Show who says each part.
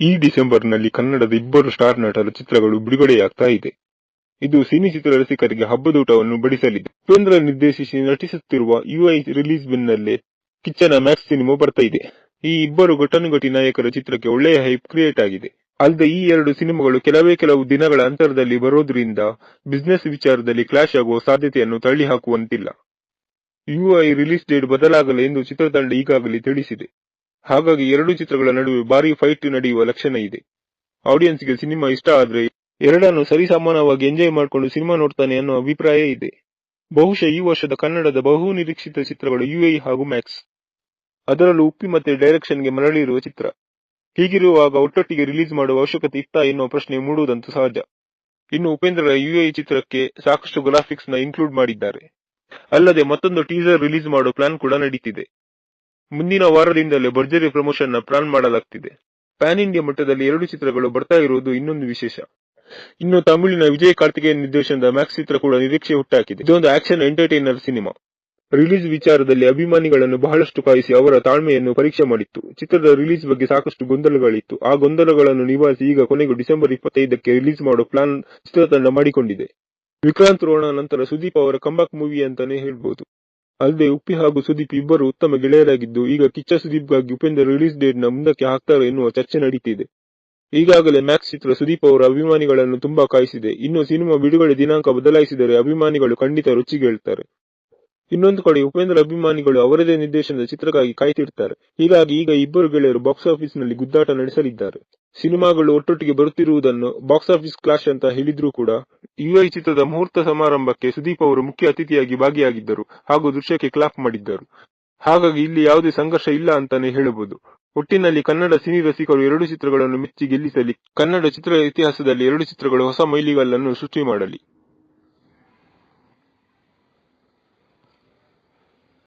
Speaker 1: ಈ ಡಿಸೆಂಬರ್ನಲ್ಲಿ ಕನ್ನಡದ ಇಬ್ಬರು ಸ್ಟಾರ್ ನಟರ ಚಿತ್ರಗಳು ಬಿಡುಗಡೆಯಾಗ್ತಾ ಇದೆ. ಇದು ಸಿನಿ ಚಿತ್ರ ರಸಿಕರಿಗೆ ಹಬ್ಬದೂಟವನ್ನು ಬಡಿಸಲಿದೆ. ಉಪೇಂದ್ರ ನಿರ್ದೇಶಿಸಿ ನಟಿಸುತ್ತಿರುವ ಯುಐ ರಿಲೀಸ್ ಬೆನ್ನಲ್ಲೇ ಕಿಚ್ಚನ ಮ್ಯಾಕ್ಸ್ ಸಿನಿಮಾ ಬರ್ತಾ ಇದೆ. ಈ ಇಬ್ಬರು ಘಟಾನುಘಟಿ ನಾಯಕರ ಚಿತ್ರಕ್ಕೆ ಒಳ್ಳೆಯ ಹೈಪ್ ಕ್ರಿಯೇಟ್ ಆಗಿದೆ. ಅಲ್ಲದೆ ಈ ಎರಡು ಸಿನಿಮಾಗಳು ಕೆಲವೇ ಕೆಲವು ದಿನಗಳ ಅಂತರದಲ್ಲಿ ಬರೋದ್ರಿಂದ ಬಿಸ್ನೆಸ್ ವಿಚಾರದಲ್ಲಿ ಕ್ಲಾಶ್ ಆಗುವ ಸಾಧ್ಯತೆಯನ್ನು ತಳ್ಳಿ ಹಾಕುವಂತಿಲ್ಲ ಯುಐ ರಿಲೀಸ್ ಡೇಟ್ ಬದಲಾಗಲಿ ಎಂದು ಚಿತ್ರತಂಡ ಈಗಾಗಲೇ ತಿಳಿಸಿದೆ. ಹಾಗಾಗಿ ಎರಡು ಚಿತ್ರಗಳ ನಡುವೆ ಭಾರಿ ಫೈಟ್ ನಡೆಯುವ ಲಕ್ಷಣ ಇದೆ. ಆಡಿಯನ್ಸ್ಗೆ ಸಿನಿಮಾ ಇಷ್ಟ ಆದ್ರೆ ಎರಡನ್ನು ಸರಿಸಮಾನವಾಗಿ ಎಂಜಾಯ್ ಮಾಡ್ಕೊಂಡು ಸಿನಿಮಾ ನೋಡ್ತಾನೆ ಅನ್ನೋ ಅಭಿಪ್ರಾಯ ಇದೆ. ಬಹುಶಃ ಈ ವರ್ಷದ ಕನ್ನಡದ ಬಹು ನಿರೀಕ್ಷಿತ ಚಿತ್ರಗಳು ಯುಐ ಹಾಗೂ ಮ್ಯಾಕ್ಸ್ ಅದರಲ್ಲೂ ಉಪ್ಪಿ ಮತ್ತೆ ಡೈರೆಕ್ಷನ್ಗೆ ಮರಳಿರುವ ಚಿತ್ರ. ಹೀಗಿರುವಾಗ ಒಟ್ಟೊಟ್ಟಿಗೆ ರಿಲೀಸ್ ಮಾಡುವ ಅವಶ್ಯಕತೆ ಇತ್ತಾ ಎನ್ನುವ ಪ್ರಶ್ನೆ ಮೂಡುವುದಂತೂ ಸಹಜ. ಇನ್ನು ಉಪೇಂದ್ರ ಯುಎಇ ಚಿತ್ರಕ್ಕೆ ಸಾಕಷ್ಟು ಗ್ರಾಫಿಕ್ಸ್ನ ಇನ್ಕ್ಲೂಡ್ ಮಾಡಿದ್ದಾರೆ. ಅಲ್ಲದೆ ಮತ್ತೊಂದು ಟೀಸರ್ ರಿಲೀಸ್ ಮಾಡೋ ಪ್ಲಾನ್ ಕೂಡ ನಡೀತಿದೆ. ಮುಂದಿನ ವಾರದಿಂದಲೇ ಭರ್ಜರಿ ಪ್ರಮೋಷನ್ನ ಪ್ಲಾನ್ ಮಾಡಲಾಗ್ತಿದೆ. ಪ್ಯಾನ್ ಇಂಡಿಯಾ ಮಟ್ಟದಲ್ಲಿ ಎರಡು ಚಿತ್ರಗಳು ಬರ್ತಾ ಇರುವುದು ಇನ್ನೊಂದು ವಿಶೇಷ. ಇನ್ನು ತಮಿಳಿನ ವಿಜಯ್ ಕಾರ್ತಿಕೇಯನ್ ನಿರ್ದೇಶನದ ಮ್ಯಾಕ್ಸ್ ಚಿತ್ರ ಕೂಡ ನಿರೀಕ್ಷೆ ಹುಟ್ಟಾಕಿದೆ. ಇದೊಂದು ಆಕ್ಷನ್ ಎಂಟರ್ಟೈನರ್ ಸಿನಿಮಾ. ರಿಲೀಸ್ ವಿಚಾರದಲ್ಲಿ ಅಭಿಮಾನಿಗಳನ್ನು ಬಹಳಷ್ಟು ಕಾಯಿಸಿ ಅವರ ತಾಳ್ಮೆಯನ್ನು ಪರೀಕ್ಷೆ ಮಾಡಿತ್ತು. ಚಿತ್ರದ ರಿಲೀಸ್ ಬಗ್ಗೆ ಸಾಕಷ್ಟು ಗೊಂದಲಗಳಿತ್ತು. ಆ ಗೊಂದಲಗಳನ್ನು ನಿವಾರಿಸಿ ಈಗ ಕೊನೆಗೂ ಡಿಸೆಂಬರ್ ಇಪ್ಪತ್ತೈದಕ್ಕೆ ರಿಲೀಸ್ ಮಾಡೋ ಪ್ಲಾನ್ ಚಿತ್ರತಂಡ ಮಾಡಿಕೊಂಡಿದೆ. ವಿಕ್ರಾಂತ್ ರೋಣ ನಂತರ ಸುದೀಪ್ ಅವರ ಕಂಬಾಕ್ ಮೂವಿ ಅಂತಾನೆ ಹೇಳ್ಬೋದು. ಅಲ್ಲದೆ ಉಪ್ಪಿ ಹಾಗೂ ಸುದೀಪ್ ಇಬ್ಬರು ಉತ್ತಮ ಗೆಳೆಯರಾಗಿದ್ದು, ಈಗ ಕಿಚ್ಚ ಸುದೀಪ್ಗಾಗಿ ಉಪೇಂದ್ರ ರಿಲೀಸ್ ಡೇಟ್ನ ಮುಂದಕ್ಕೆ ಹಾಕ್ತಾರೆ ಎನ್ನುವ ಚರ್ಚೆ ನಡೀತಿದೆ. ಈಗಾಗಲೇ ಮ್ಯಾಕ್ಸ್ ಚಿತ್ರ ಸುದೀಪ್ ಅವರ ಅಭಿಮಾನಿಗಳನ್ನು ತುಂಬಾ ಕಾಯಿಸಿದೆ. ಇನ್ನು ಸಿನಿಮಾ ಬಿಡುಗಡೆ ದಿನಾಂಕ ಬದಲಾಯಿಸಿದರೆ ಅಭಿಮಾನಿಗಳು ಖಂಡಿತ ರುಚಿಗೇಳ್ತಾರೆ. ಇನ್ನೊಂದು ಕಡೆ ಉಪೇಂದ್ರ ಅಭಿಮಾನಿಗಳು ಅವರದೇ ನಿರ್ದೇಶನದ ಚಿತ್ರಕ್ಕಾಗಿ ಕಾಯ್ತಿರ್ತಾರೆ. ಹೀಗಾಗಿ ಈಗ ಇಬ್ಬರು ಗೆಳೆಯರು ಬಾಕ್ಸ್ ಆಫೀಸ್ನಲ್ಲಿ ಗುದ್ದಾಟ ನಡೆಸಲಿದ್ದಾರೆ. ಸಿನಿಮಾಗಳು ಒಟ್ಟೊಟ್ಟಿಗೆ ಬರುತ್ತಿರುವುದನ್ನು ಬಾಕ್ಸ್ ಆಫೀಸ್ ಕ್ಲಾಶ್ ಅಂತ ಹೇಳಿದ್ರೂ ಕೂಡ ಯುಐ ಚಿತ್ರದ ಮುಹೂರ್ತ ಸಮಾರಂಭಕ್ಕೆ ಸುದೀಪ್ ಅವರು ಮುಖ್ಯ ಅತಿಥಿಯಾಗಿ ಭಾಗಿಯಾಗಿದ್ದರು ಹಾಗೂ ದೃಶ್ಯಕ್ಕೆ ಕ್ಲಾಪ್ ಮಾಡಿದ್ದರು. ಹಾಗಾಗಿ ಇಲ್ಲಿ ಯಾವುದೇ ಸಂಘರ್ಷ ಇಲ್ಲ ಅಂತಾನೆ ಹೇಳಬಹುದು. ಒಟ್ಟಿನಲ್ಲಿ ಕನ್ನಡ ಸಿನಿ ರಸಿಕರು ಎರಡು ಚಿತ್ರಗಳನ್ನು ಮೆಚ್ಚಿ ಗೆಲ್ಲಿಸಲಿ, ಕನ್ನಡ ಚಿತ್ರ ಇತಿಹಾಸದಲ್ಲಿ ಎರಡು ಚಿತ್ರಗಳು ಹೊಸ ಮೈಲಿಗಲ್ಲನ್ನು ಸೃಷ್ಟಿ ಮಾಡಲಿ.